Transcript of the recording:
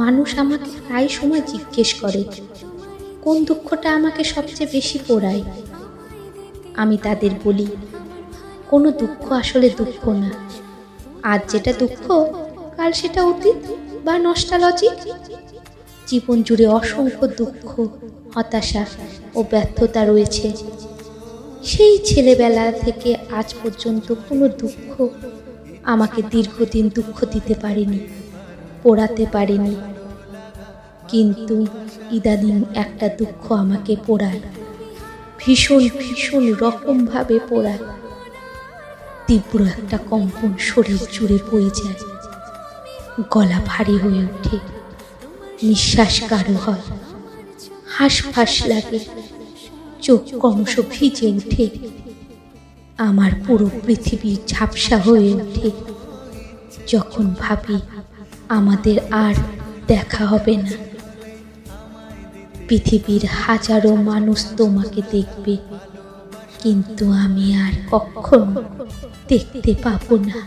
মানুষ আমাকে প্রায় সময় জিজ্ঞেস করে, কোন দুঃখটা আমাকে সবচেয়ে বেশি পোড়ায়? আমি তাদের বলি, কোনো দুঃখ আসলে দুঃখ না। আজ যেটা দুঃখ, কাল সেটা অতীত বা নষ্টালজিক জীবন জুড়ে অসংখ্য দুঃখ, হতাশা ও ব্যর্থতা রয়েছে। সেই ছেলেবেলা থেকে আজ পর্যন্ত কোনো দুঃখ আমাকে দীর্ঘদিন দুঃখ দিতে পারেনি, পোড়াতে পারেনি। কিন্তু ইদানিং একটা দুঃখ আমাকে পোড়ায়, ভীষণ ভীষণ রকমভাবে পোড়ায়। তীব্র একটা কম্পন শরীর জুড়ে বয়ে যায়, গলা ভারী হয়ে ওঠে, নিঃশ্বাস কারও হয় হাঁস ফাঁস লাগে, চোখ ক্রমশ ভিজে ওঠে। আমার পুরো পৃথিবী ঝাপসা হয়ে ওঠে। যখন ভাবি, আমাদের আর দেখা হবে না। পৃথিবীর হাজারো মানুষ তোমাকে দেখবে, কিন্তু আমি আর কখনো দেখতে পাবো না।